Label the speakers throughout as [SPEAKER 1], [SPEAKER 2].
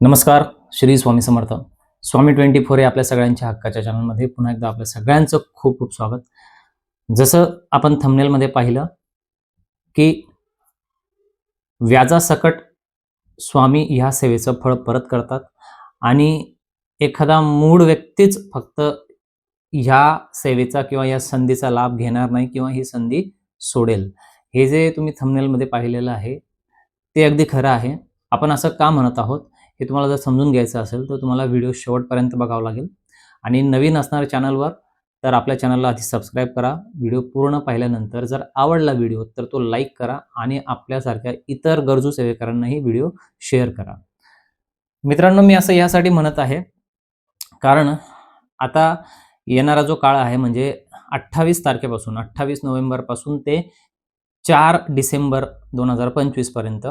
[SPEAKER 1] नमस्कार Shri Swami Samarth. Swami twenty four हे आपल्या सगळ्यांच्या हक्काच्या चॅनलमध्ये पुन्हा एकदा आपल्या सगळ्यांचं खूप खूप स्वागत. जसं आपण थंबनेलमध्ये पाहिलं की व्याजासकट स्वामी ह्या सेवेचं फळ परत करतात आणि एखादा मूळ व्यक्तीच फक्त ह्या सेवेचा किंवा या संधीचा लाभ घेणार नाही किंवा ही संधी सोडेल. हे जे तुम्ही थंबनेलमध्ये पाहिलेलं आहे ते अगदी खरं आहे. आपण असं का म्हणत आहोत? हे तुम्हाला जर समजून घ्यायचं असेल तर तुम्हाला व्हिडिओ शेवटपर्यंत बघावं लागेल. आणि नवीन असणाऱ्या चॅनलवर तर आपल्या चॅनलला आधी सबस्क्राईब करा. व्हिडिओ पूर्ण पाहिल्यानंतर जर आवडला व्हिडिओ तर तो लाईक करा आणि आपल्यासारख्या इतर गरजू सेवेकरांनाही व्हिडिओ शेअर करा. मित्रांनो मी असं यासाठी म्हणत आहे कारण आता येणारा जो काळ आहे म्हणजे अठ्ठावीस तारखेपासून अठ्ठावीस नोव्हेंबरपासून ते चार डिसेंबर दोन हजार पंचवीसपर्यंत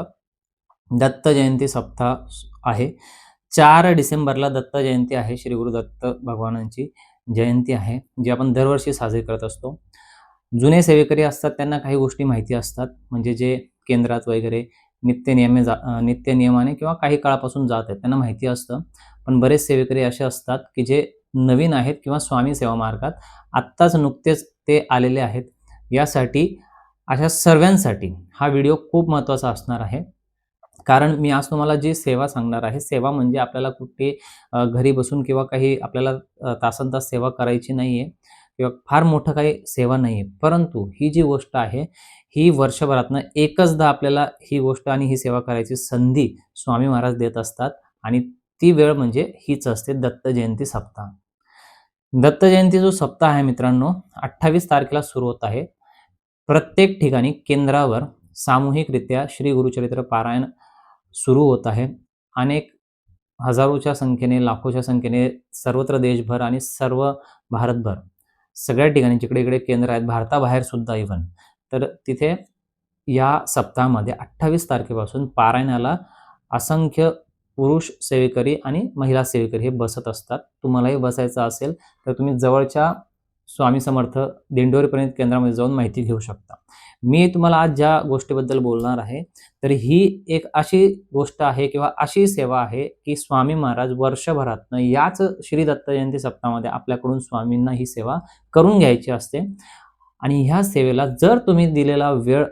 [SPEAKER 1] दत्त जयंती सप्ताह आहे. चार डिसेंबरला दत्त जयंती आहे श्री गुरु दत्त भगवानांची जयंती आहे जी आपण दरवर्षी साजरी करत असतो. जुने सेवेकरी असतात त्यांना काही गोष्टी माहिती असतात म्हणजे जे केंद्रात वगैरे नित्य नियमे जा नित्य नियमाने किंवा काही काळापासून जात आहेत त्यांना माहिती असतं. पण बरेच सेवेकरी असे असतात की जे नवीन आहेत किंवा स्वामी सेवा मार्गात आत्ताच नुकतेच ते आलेले आहेत. यासाठी अशा सर्वांसाठी हा व्हिडिओ खूप महत्त्वाचा असणार आहे. कारण मी आज तुम्हाला जी सेवा सांगणार आहे सेवा म्हणजे आपल्याला कुठे घरी बसून किंवा काही आपल्याला अ, तासन तास सेवा करायची नाही आहे किंवा फार मोठं काही सेवा नाही आहे परंतु ही जी गोष्ट आहे ही वर्षभरातनं एकचदा आपल्याला ही गोष्ट आणि ही सेवा करायची संधी स्वामी महाराज देत असतात आणि ती वेळ म्हणजे हीच असते दत्त जयंती सप्ताह. दत्त जयंती जो सप्ताह आहे मित्रांनो अठ्ठावीस तारखेला सुरू होत आहे. प्रत्येक ठिकाणी केंद्रावर सामूहिकरित्या श्री गुरुचरित्र पारायण सुरू होत आहे. अनेक हजारोच्या संख्येने लाखोच्या संख्येने सर्वत्र देशभर आणि सर्व भारतभर सगळ्या ठिकाणी जिकडे इकडे केंद्र आहेत भारताबाहेर सुद्धा इव्हन तर तिथे या सप्ताहामध्ये अठ्ठावीस तारखेपासून पारायणाला असंख्य पुरुष सेवेकरी आणि महिला सेवेकरी हे बसत असतात. तुम्हालाही बसायचं असेल तर तुम्ही जवळच्या स्वामी समर्थ दिंडोरीपर्यंत केंद्रामध्ये जाऊन माहिती घेऊ शकता. मी तुम्हाला आज ज्या गोष्टीबद्दल बोलणार आहे तर ही एक अशी गोष्ट आहे किंवा अशी सेवा आहे की स्वामी महाराज वर्षभरातनं याच श्री दत्त जयंती सप्ताहामध्ये आपल्याकडून स्वामींना ही सेवा करून घ्यायची असते. आणि ह्या सेवेला जर तुम्ही दिलेला वेळ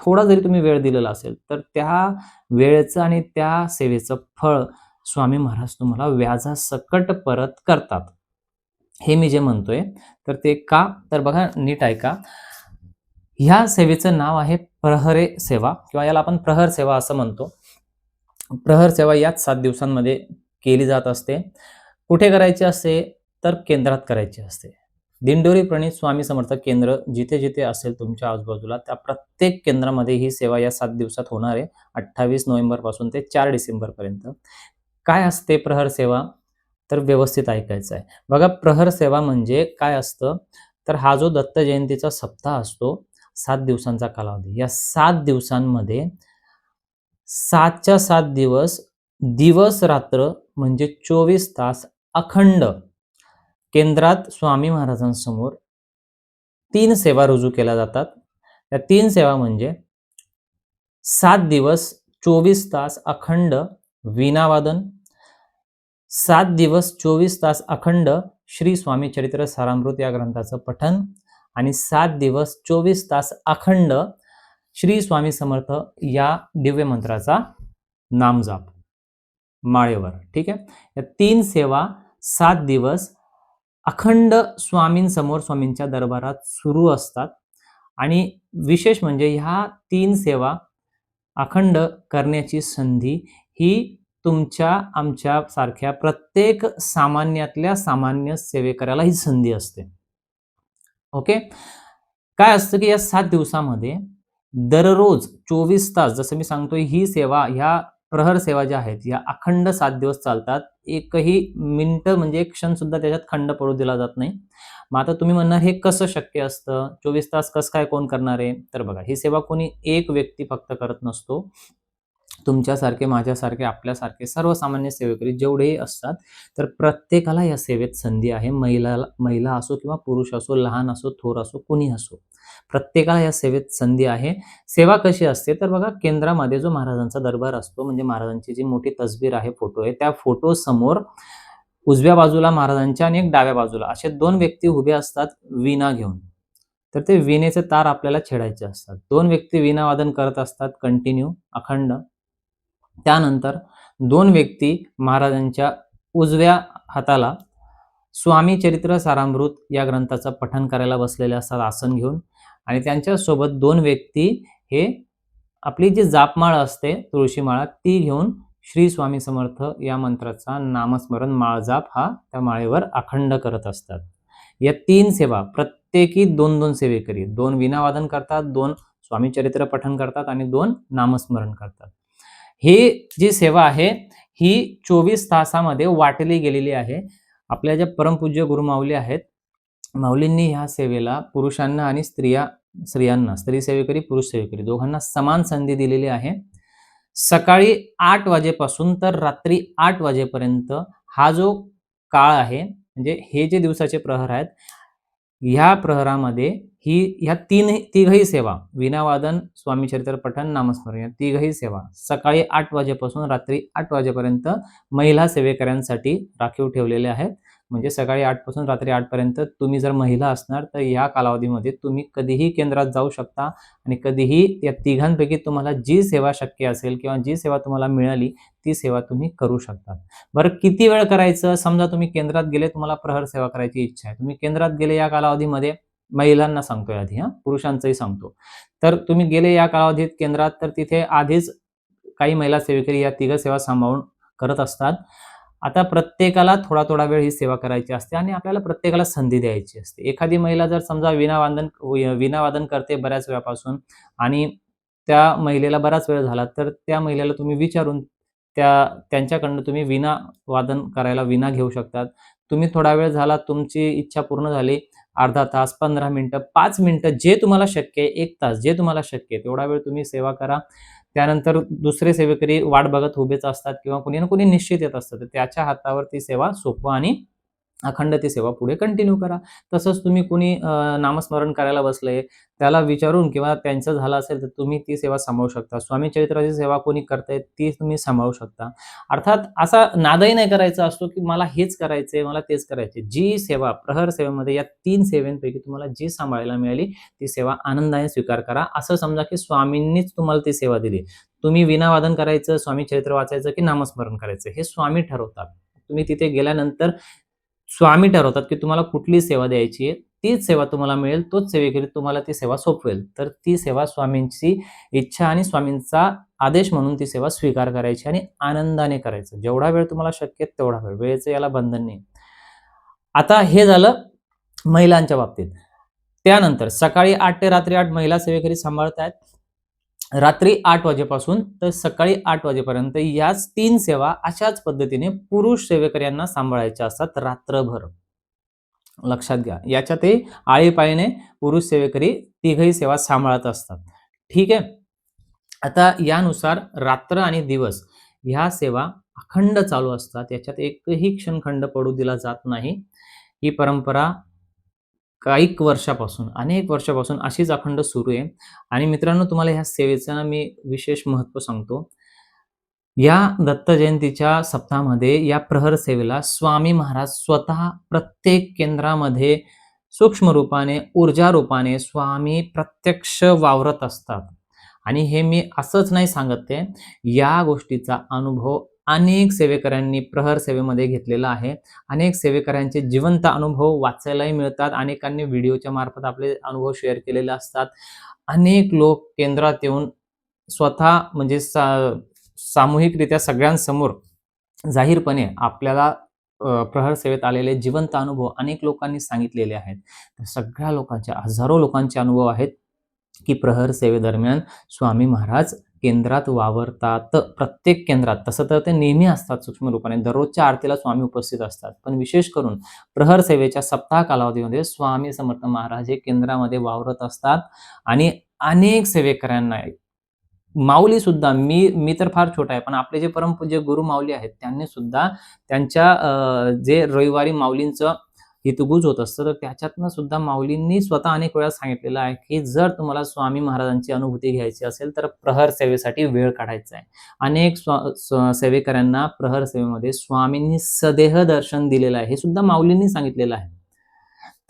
[SPEAKER 1] थोडा जरी तुम्ही वेळ दिलेला असेल तर त्या वेळेचं आणि त्या सेवेचं फळ स्वामी महाराज तुम्हाला व्याजासकट परत करतात. हे मी जे म्हणतोय तर ते का? तर बघा नीट ऐका. ह्या सेवेचं नाव आहे प्रहरे सेवा किंवा याला आपण प्रहर सेवा असं म्हणतो. प्रहर सेवा याच सात दिवसांमध्ये केली जात असते. कुठे करायची असते? तर केंद्रात करायची असते. दिंडोरी प्रणित स्वामी समर्थ केंद्र जिथे जिथे असेल तुमच्या आजूबाजूला त्या प्रत्येक केंद्रामध्ये ही सेवा या सात दिवसात होणार आहे. अठ्ठावीस नोव्हेंबरपासून ते चार डिसेंबरपर्यंत. काय असते प्रहर सेवा? तर व्यवस्थित ऐकायचं आहे. बघा प्रहर सेवा म्हणजे काय असतं? तर हा जो दत्त जयंतीचा सप्ताह असतो सात दिवसांचा कालावधी. या सात दिवसांमध्ये सातच्या सात दिवस दिवस रात्र म्हणजे चोवीस तास अखंड केंद्रात स्वामी महाराजांसमोर तीन सेवा रुजू केल्या जातात. या तीन सेवा म्हणजे सात दिवस चोवीस तास अखंड वीणावादन सात दिवस चोवीस तास अखंड श्री स्वामी चरित्र सारामृत या ग्रंथाचं पठन आणि सात दिवस चोवीस तास अखंड श्री स्वामी समर्थ या दिव्य मंत्राचा नामजाप. माळेवर ठीक आहे? या तीन सेवा सात दिवस अखंड स्वामींसमोर स्वामींच्या दरबारात सुरू असतात. आणि विशेष म्हणजे ह्या तीन सेवा अखंड करण्याची संधी ही तुमच्या आमच्या सारख्या प्रत्येक सामान्यातल्या सामान्य सेवेकऱ्याला ही संधी असते. ओके? काय असतं की या सात दिवसामध्ये दररोज चोवीस तास जसं मी सांगतोय ही सेवा ह्या प्रहर सेवा ज्या आहेत या अखंड सात दिवस चालतात. एकही मिनिट म्हणजे एक क्षण सुद्धा त्याच्यात खंड पडू दिला जात नाही. मग आता तुम्ही म्हणणार हे कसं शक्य असतं? चोवीस तास कसं काय कोण करणार आहे? तर बघा ही सेवा कोणी एक व्यक्ती फक्त करत नसतो. तुमच्यासारखे माझ्यासारखे आपल्यासारखे सर्वसामान्य सेवेकरी जेवढेही असतात तर प्रत्येकाला या सेवेत संधी आहे. महिला महिला असो किंवा पुरुष असो लहान असो थोर असो कोणी असो. प्रत्येकाला या सेवेत संधी आहे. सेवा कशी असते? तर बघा केंद्रामध्ये जो महाराजांचा दरबार असतो म्हणजे महाराजांची जी मोठी तसबीर आहे फोटो आहे त्या फोटो समोर उजव्या बाजूला महाराजांच्या आणि एक डाव्या बाजूला असे दोन व्यक्ती उभे असतात विणा घेऊन. तर ते विणेचे तार आपल्याला छेडायचे असतात. दोन व्यक्ती विणा वादन करत असतात कंटिन्यू अखंड. त्यानंतर दोन व्यक्ती महाराजांच्या उजव्या हाताला स्वामी चरित्र सारामृत या ग्रंथाचं पठण करायला बसलेले असतात आसन घेऊन. आणि त्यांच्यासोबत दोन व्यक्ती हे आपली जी जापमाळ असते तुळशीमाळा ती घेऊन श्री स्वामी समर्थ या मंत्राचा नामस्मरण माळजाप हा त्या माळेवर अखंड करत असतात. या तीन सेवा प्रत्येकी दोन दोन सेवेकरी दोन विनावादन करतात दोन स्वामी चरित्र पठण करतात आणि दोन नामस्मरण करतात. ही जी सेवा आहे ही चोवीस तासामध्ये वाटली गेलेली आहे. आपल्या ज्या परमपूज्य गुरुमाऊली आहेत माऊलींनी ह्या सेवेला पुरुषांना आणि स्त्रिया स्त्रियांना स्त्री सेवेकरी पुरुष सेवेकरी दोघांना समान संधी दिलेली आहे. सकाळी आठ वाजेपासून तर रात्री आठ वाजेपर्यंत हा जो काळ आहे म्हणजे हे जे दिवसाचे प्रहर आहेत ह्या प्रहरामध्ये ही ह्या तीन तिघही सेवा विनावादन स्वामी चरित्र पठण नामस्मरण या तिघही सेवा सकाळी आठ वाजेपासून रात्री आठ वाजेपर्यंत महिला सेवेकऱ्यांसाठी राखीव ठेवलेल्या आहेत. म्हणजे सकाळी आठपासून रात्री आठपर्यंत तुम्ही जर महिला असणार तर या कालावधीमध्ये तुम्ही कधीही केंद्रात जाऊ शकता आणि कधीही या तिघांपैकी तुम्हाला जी सेवा शक्य असेल किंवा जी सेवा तुम्हाला मिळाली ती सेवा तुम्ही करू शकता. बरं किती वेळ करायचं? समजा तुम्ही केंद्रात गेले तुम्हाला प्रहर सेवा करायची इच्छा आहे. तुम्ही केंद्रात गेले या कालावधीमध्ये महिलांना सांगतोय आधी हा पुरुषांचंही सांगतो. तर तुम्ही गेले या कालावधीत केंद्रात तर तिथे आधीच काही महिला सेवेकरी या तिघ सेवा सांभाळून करत असतात. आता प्रत्येकाला थोडा थोडा वेळ ही सेवा करायची असते आणि आपल्याला प्रत्येकाला संधी द्यायची असते. एखादी महिला जर समजा विनावादन विनावादन करते बऱ्याच वेळापासून आणि त्या महिलेला बराच वेळ झाला तर त्या महिलेला तुम्ही विचारून त्या त्यांच्याकडनं तुम्ही विना वादन करायला विना घेऊ शकतात. तुम्ही थोडा वेळ झाला तुमची इच्छा पूर्ण झाली अर्धा तास पंधरा मिनटं पाच मिनटं जे तुम्हाला शक्य आहे एक तास जे तुम्हाला शक्य आहे तेवढा वेळ तुम्ही सेवा करा. त्यानंतर दुसरे सेवेकरी वाट बघत उभेच असतात किंवा कुणी ना कुणी निश्चित येत असतात तर त्याच्या हातावर ती सेवा सोपं आणि अखंड ती सेवा पुढे कंटिन्यू करा. तसंच तुम्ही कुणी नामस्मरण करायला बसले त्याला विचारून किंवा त्यांचं झालं असेल तर तुम्ही ती सेवा सांभाळू शकता. स्वामी चरित्राची सेवा कोणी करताय ती तुम्ही सांभाळू शकता. अर्थात असा नादही नाही करायचा असतो की मला हेच करायचंय मला तेच करायचे जी सेवा प्रहर सेवेमध्ये या तीन सेवेंपैकी तुम्हाला जी सांभाळायला मिळाली ती सेवा आनंदाने स्वीकार करा. असं समजा की स्वामींनीच तुम्हाला ती सेवा दिली. तुम्ही विनावादन करायचं स्वामी चरित्र वाचायचं की नामस्मरण करायचं हे स्वामी ठरवतात. तुम्ही तिथे गेल्यानंतर स्वामी ठरवतात की तुम्हाला कुठली सेवा द्यायची आहे तीच सेवा तुम्हाला मिळेल तोच सेवेकरी तुम्हाला ती सेवा सोपवेल. तर ती सेवा स्वामींची इच्छा आणि स्वामींचा आदेश म्हणून ती सेवा स्वीकार करायची आणि आनंदाने करायचं. जेवढा वेळ तुम्हाला शक्य तेवढा वेळ. वेळेचं याला बंधन नाही. आता हे झालं महिलांच्या बाबतीत. त्यानंतर सकाळी आठ ते रात्री आठ महिला सेवेकरी सांभाळत आहेत रात्री आठ वाजेपासून तर सकाळी आठ वाजेपर्यंत याच तीन सेवा अशाच पद्धतीने पुरुष सेवेकऱ्यांना सांभाळायच्या असतात रात्रभर. लक्षात घ्या याच्यातही आळीपाळीने पुरुष सेवेकरी तिघही सेवा सांभाळत असतात. ठीक आहे? आता यानुसार रात्र आणि दिवस ह्या सेवा अखंड चालू असतात. याच्यात एकही क्षणखंड पडू दिला जात नाही. ही परंपरा काही वर्षापासून अनेक वर्षापासून अशीच अखंड सुरू आहे. आणि मित्रांनो तुम्हाला ह्या सेवेचं मी विशेष महत्त्व सांगतो. या दत्त जयंतीच्या सप्ताहामध्ये या प्रहर सेवेला स्वामी महाराज स्वतः प्रत्येक केंद्रामध्ये सूक्ष्म रूपाने ऊर्जा रूपाने स्वामी प्रत्यक्ष वावरत असतात. आणि हे मी असंच नाही सांगत ते या गोष्टीचा अनुभव अनेक सेवेकऱ्यांनी प्रहर सेवेमध्ये घेतलेला आहे. अनेक सेवेकऱ्यांचे जिवंत अनुभव वाचायलाही मिळतात. अनेकांनी व्हिडिओच्या मार्फत आपले अनुभव शेअर केलेले असतात. अनेक लोक केंद्रात येऊन स्वतः म्हणजे सा सामूहिकरित्या सगळ्यांसमोर जाहीरपणे आपल्याला प्रहर सेवेत आलेले जिवंत अनुभव अनेक लोकांनी सांगितलेले आहेत. सगळ्या लोकांचे हजारो लोकांचे अनुभव आहेत. की प्रहर सेवेदरम्यान स्वामी महाराज केंद्रात वावरतात प्रत्येक केंद्रात. तसं तर ते नेहमी असतात सूक्ष्म रूपाने दररोजच्या आरतीला स्वामी उपस्थित असतात. पण विशेष करून प्रहर सेवेच्या सप्ताह कालावधीमध्ये स्वामी समर्थ महाराज हे केंद्रामध्ये वावरत असतात आणि अनेक सेवेकऱ्यांना माऊली सुद्धा मी मी तर फार छोटा आहे पण आपले जे परमपूज्य गुरु माऊली आहेत त्यांनी सुद्धा त्यांच्या जे रविवारी माऊलींचं हितगुज होत असतं. तर त्याच्यातनं सुद्धा माऊलींनी स्वतः अनेक वेळा सांगितलेलं आहे की जर तुम्हाला स्वामी महाराजांची अनुभूती घ्यायची असेल तर प्रहर सेवेसाठी वेळ काढायचा आहे. अनेक स्वा सेवेकऱ्यांना प्रहर सेवेमध्ये स्वामींनी सदेह दर्शन दिलेलं आहे हे सुद्धा माऊलींनी सांगितलेलं आहे.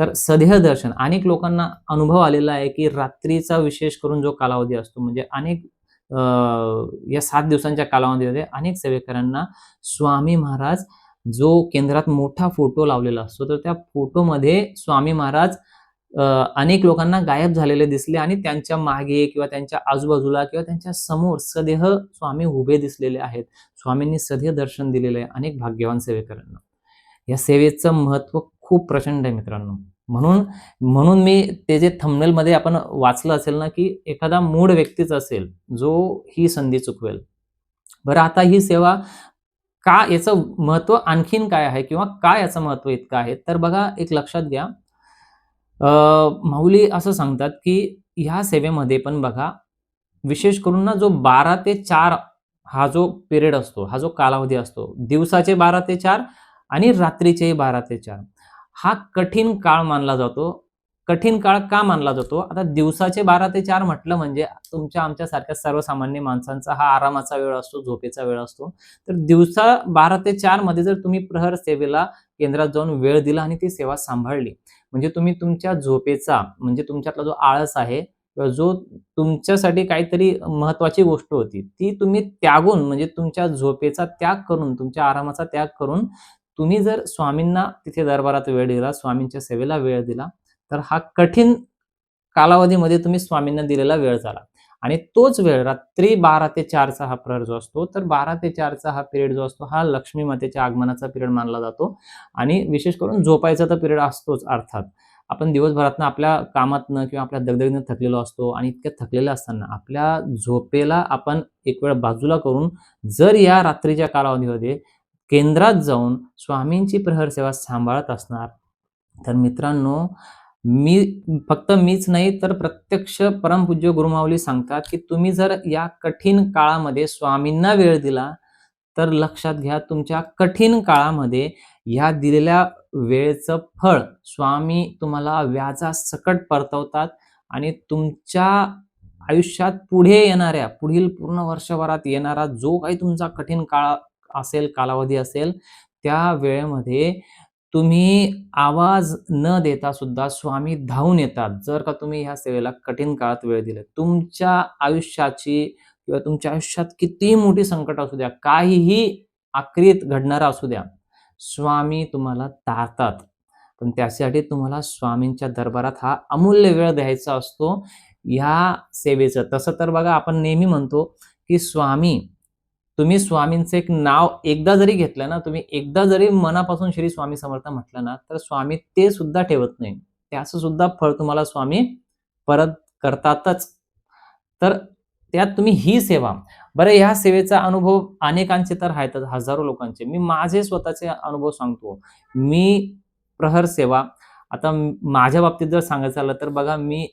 [SPEAKER 1] तर सदेह दर्शन अनेक लोकांना अनुभव आलेला आहे की रात्रीचा विशेष करून जो कालावधी असतो म्हणजे अनेक अं, या सात दिवसांच्या कालावधीमध्ये अनेक सेवेकऱ्यांना स्वामी महाराज जो केंद्रात मोठा फोटो लावलेला असतो तर त्या फोटोमध्ये स्वामी महाराज अनेक लोकांना गायब झालेले दिसले आणि त्यांच्या मागे किंवा त्यांच्या आजूबाजूला किंवा त्यांच्यासमोर सदेह स्वामी उभे दिसलेले आहेत. स्वामींनी सदेह दर्शन दिलेले आहे अनेक भाग्यवान सेवेकरांना या सेवेचं महत्त्व खूप प्रचंड आहे मित्रांनो. म्हणून म्हणून मी ते जे थंबनेलमध्ये मध्ये आपण वाचलं असेल ना की एखादा मूड व्यक्तीच असेल जो ही संधी चुकवेल. बरं आता ही सेवा का याचं महत्त्व आणखीन काय आहे किंवा काय याचं महत्त्व इतकं आहे? तर बघा एक लक्षात घ्या. माऊली असं सांगतात की ह्या सेवेमध्ये पण बघा विशेष करून ना जो बारा ते चार हा जो पिरियड असतो हा जो कालावधी असतो दिवसाचे बारा ते चार आणि रात्रीचे बारा ते चार हा कठीण काळ मानला जातो. कठीण काळ का मानला जातो? आता दिवसाचे बारा ते चार म्हटलं म्हणजे तुमच्या आमच्यासारख्या सर्वसामान्य माणसांचा हा आरामाचा वेळ असतो झोपेचा वेळ असतो. तर दिवसा बारा ते चारमध्ये जर तुम्ही प्रहर सेवेला केंद्रात जाऊन वेळ दिला आणि ती सेवा सांभाळली म्हणजे तुम्ही तुमच्या झोपेचा म्हणजे तुमच्यातला जो आळस आहे किंवा जो तुमच्यासाठी काहीतरी महत्वाची गोष्ट होती ती तुम्ही त्यागून म्हणजे तुमच्या झोपेचा त्याग करून तुमच्या आरामाचा त्याग करून तुम्ही जर स्वामींना तिथे दरबारात वेळ दिला स्वामींच्या सेवेला वेळ दिला तर हा कठीण कालावधीमध्ये तुम्ही स्वामींना दिलेला वेळ झाला. आणि तोच वेळ रात्री बारा ते चारचा हा प्रहर जो असतो तर बारा ते चारचा हा पिरियड जो असतो हा लक्ष्मी मातेच्या आगमनाचा पिरियड मानला जातो. आणि विशेष करून झोपायचा तर पिरियड असतोच अर्थात. आपण दिवसभरातनं आपल्या कामातनं किंवा आपल्या दगदगीनं थकलेलो असतो आणि इतक्या थकलेलं असताना आपल्या झोपेला आपण एक वेळ बाजूला करून जर या रात्रीच्या कालावधीमध्ये केंद्रात जाऊन स्वामींची प्रहर सेवा सांभाळत असणार तर मित्रांनो मी फक्त मीच नाही तर प्रत्यक्ष परमपूज्य गुरुमाऊली सांगतात की तुम्ही जर या कठीण काळामध्ये स्वामींना वेळ दिला तर लक्षात घ्या तुमच्या कठीण काळामध्ये ह्या दिलेल्या वेळेचं फळ स्वामी तुम्हाला व्याजा सकट परतवतात आणि तुमच्या आयुष्यात पुढे येणाऱ्या पुढील पूर्ण वर्षभरात येणारा जो काही तुमचा कठीण काळ असेल कालावधी असेल त्या वेळेमध्ये तुम्ही आवाज न देता सुद्धा स्वामी धावून येतात. जर का तुम्ही ह्या सेवेला कठीण काळात वेळ दिला तुमच्या आयुष्याची किंवा तुमच्या आयुष्यात किती मोठी संकट असू द्या काहीही आक्रित घडणारा असू द्या स्वामी तुम्हाला तारतात पण त्यासाठी तुम्हाला स्वामींच्या दरबारात हा अमूल्य वेळ द्यायचा असतो. ह्या सेवेचं तसं तर बघा आपण नेहमी म्हणतो की स्वामी तुम्ही स्वामींचं एक नाव एकदा जरी घेतलं ना तुम्ही एकदा जरी मनापासून श्री स्वामी समर्थ म्हटलं ना तर स्वामी ते सुद्धा ठेवत नाही. त्याचं सुद्धा फळ तुम्हाला स्वामी परत करतातच. तर त्यात तुम्ही ही सेवा. बरं ह्या सेवेचा अनुभव अनेकांचे तर आहेतच हजारो लोकांचे. मी माझे स्वतःचे अनुभव सांगतो. मी प्रहर सेवा. आता माझ्या बाबतीत जर सांगायचं झालं तर बघा मी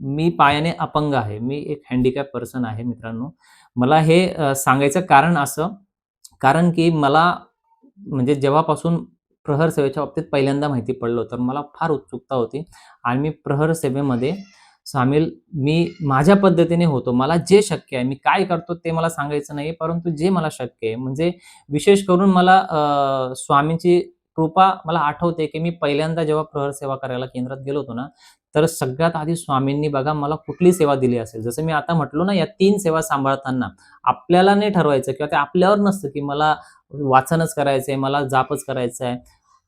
[SPEAKER 1] मी पायाने अपंग आहे. मी एक हँडिकॅप पर्सन आहे मित्रांनो. मला हे सांगायचं कारण असं कारण की मला म्हणजे जेव्हापासून प्रहर सेवेच्या बाबतीत पहिल्यांदा माहिती पडलं तर मला फार उत्सुकता होती. आणि मी प्रहर सेवेमध्ये सामील मी माझ्या पद्धतीने होतो. मला जे शक्य आहे मी काय करतो ते मला सांगायचं नाही परंतु जे मला शक्य आहे म्हणजे विशेष करून मला स्वामींची कृपा मला आठवते की मी पहिल्यांदा जेव्हा प्रहर सेवा करायला केंद्रात गेलो होतो ना तर सगळ्यात आधी स्वामींनी बघा मला कुठली सेवा दिली असेल. जसं मी आता म्हटलो ना या तीन सेवा सांभाळताना आपल्याला नाही ठरवायचं किंवा ते आपल्यावर नसतं की मला वाचनच करायचंय मला जापच करायचं आहे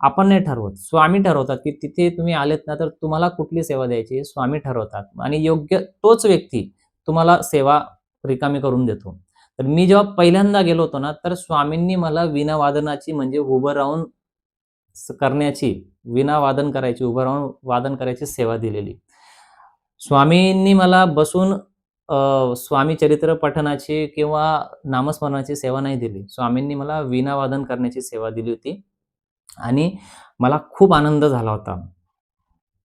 [SPEAKER 1] आपण नाही ठरवत. स्वामी ठरवतात की तिथे तुम्ही आलेत ना तर तुम्हाला कुठली सेवा द्यायची स्वामी ठरवतात. आणि योग्य तोच व्यक्ती तुम्हाला सेवा रिकामी करून देतो. तर मी जेव्हा पहिल्यांदा गेलो होतो ना तर स्वामींनी मला विनावादनाची म्हणजे उभं राहून करण्याची विना वादन करायची उभं राहून वादन करायची सेवा दिलेली. स्वामींनी मला बसून स्वामी चरित्र पठणाची किंवा नामस्मरणाची सेवा नाही दिली. स्वामींनी मला विनावादन करण्याची सेवा दिली होती. आणि मला खूप आनंद झाला होता.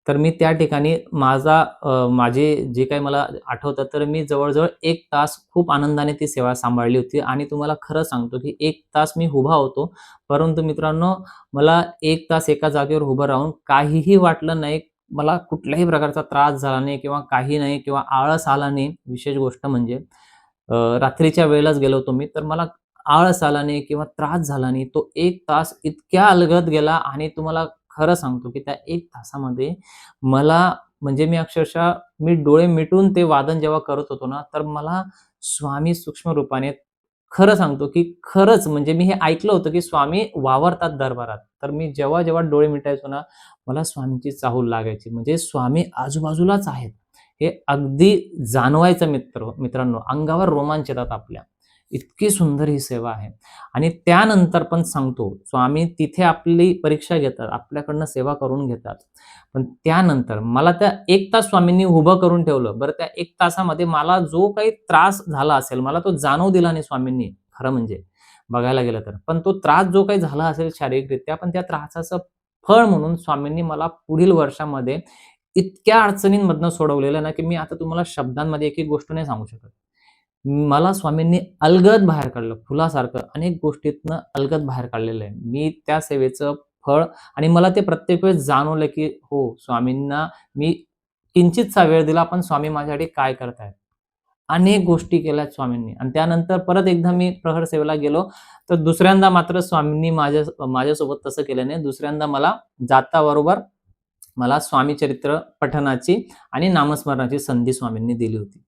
[SPEAKER 1] तर मी त्या ठिकाणी माझा माझे जे काही मला आठवतं तर मी जवळजवळ एक तास खूप आनंदाने ती सेवा सांभाळली होती. आणि तुम्हाला खरं सांगतो की एक तास मी उभा होतो. परंतु मित्रांनो मला एक तास एका जागेवर उभं राहून काहीही वाटलं नाही. मला कुठल्याही प्रकारचा त्रास झाला नाही किंवा काही नाही किंवा आळस आला नाही. विशेष गोष्ट म्हणजे रात्रीच्या वेळेलाच गेलो होतो मी तर मला आळस आला नाही किंवा त्रास झाला नाही. तो एक तास इतक्या अलगद गेला आणि तुम्हाला खरं सांगतो की त्या एक तासामध्ये मला म्हणजे मी अक्षरशः मी डोळे मिटून ते वादन जेव्हा करत होतो ना तर मला स्वामी सूक्ष्म रूपाने खरं सांगतो की खरंच म्हणजे मी हे ऐकलं होतं की स्वामी वावरतात दरबारात. तर मी जेव्हा जेव्हा डोळे मिटायचो ना मला स्वामींची चाहूल लागायची. म्हणजे स्वामी आजूबाजूलाच आहेत. हे अगदी जाणवायचं मित्र मित्रांनो अंगावर रोमांच येतात आपल्या. इतकी सुंदर ही सेवा आहे. आणि त्यानंतर पण सांगतो स्वामी तिथे आपली परीक्षा घेतात आपल्याकडनं सेवा करून घेतात. पण त्यानंतर मला त्या एक तास स्वामींनी उभं करून ठेवलं. बरं त्या एक तासामध्ये मला जो काही त्रास झाला असेल मला तो जाणव दिला नाही स्वामींनी खरं म्हणजे. बघायला गेलं तर. पण तो त्रास जो काही झाला असेल शारीरिकरित्या पण त्या त्रासाचं फळ म्हणून स्वामींनी मला पुढील वर्षामध्ये इतक्या अडचणींमधनं सोडवलेलं ना की मी आता तुम्हाला शब्दांमध्ये एक एक गोष्ट नाही सांगू शकत. मला स्वामींनी अलगद बाहेर काढलं. फुलासारखं अनेक गोष्टीतनं अलगद बाहेर काढलेलं आहे. मी त्या सेवेचं फळ आणि मला ते प्रत्येक वेळेस जाणवलं की हो स्वामींना मी किंचितचा वेळ दिला पण स्वामी माझ्यासाठी काय करतायत? अनेक गोष्टी केल्यात स्वामींनी. आणि त्यानंतर परत एकदा मी प्रहर सेवेला गेलो तर दुसऱ्यांदा मात्र स्वामींनी माझ्या माझ्यासोबत तसं केलं नाही दुसऱ्यांदा मला जाता बरोबर मला स्वामी चरित्र पठनाची आणि नामस्मरणाची संधी स्वामींनी दिली होती.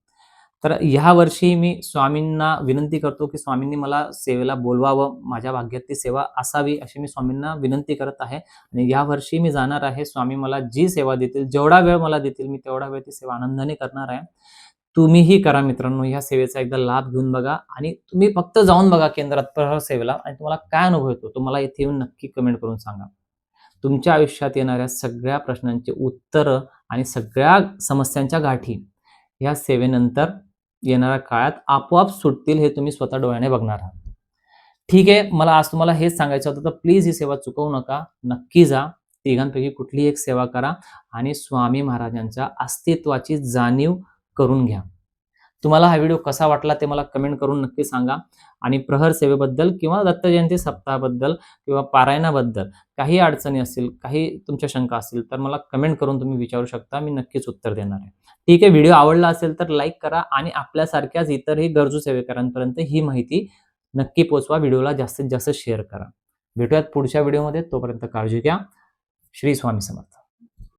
[SPEAKER 1] तर ह्या वर्षी मी स्वामींना विनंती करतो की स्वामींनी मला सेवेला बोलवावं माझ्या भाग्यात ती सेवा असावी अशी मी स्वामींना विनंती करत आहे. आणि या वर्षी मी जाणार आहे स्वामी मला जी सेवा देतील जेवढा वेळ मला देतील मी तेवढा वेळ ती सेवा आनंदाने करणार आहे. तुम्हीही करा मित्रांनो ह्या सेवेचा एकदा लाभ घेऊन बघा आणि तुम्ही फक्त जाऊन बघा केंद्रात प्रहर सेवेला आणि तुम्हाला काय अनुभव येतो तुम्हाला इथे येऊन नक्की कमेंट करून सांगा. तुमच्या आयुष्यात येणाऱ्या सगळ्या प्रश्नांची उत्तरं आणि सगळ्या समस्यांच्या गाठी या सेवेनंतर येणाऱ्या काळात आपोआप सुटतील हे तुम्ही स्वतः डोळ्याने बघणार आहात. ठीक आहे मला आज तुम्हाला हेच सांगायचं होतं तर प्लीज ही सेवा चुकवू नका नक्की जा. तिघांपैकी कुठलीही एक सेवा करा आणि स्वामी महाराजांच्या अस्तित्वाची जाणीव करून घ्या. तुम्हाला हा व्हिडिओ कसा वाटला ते मला कमेंट करून नक्की सांगा. आणि प्रहर सेवेबद्दल किंवा दत्त जयंती सप्ताहाबद्दल किंवा पारायणाबद्दल काही अडचणी असतील काही तुमच्या शंका असतील तर मला कमेंट करून तुम्ही विचारू शकता. मी नक्कीच उत्तर देणार आहे. ठीक आहे व्हिडिओ आवडला असेल तर लाईक करा आणि आपल्यासारख्याच इतरही गरजू सेवेकरांपर्यंत ही माहिती नक्की पोचवा. व्हिडिओला जास्तीत जास्त शेअर करा. भेटूयात पुढच्या व्हिडिओमध्ये. तोपर्यंत काळजी घ्या. श्री स्वामी समर्थ.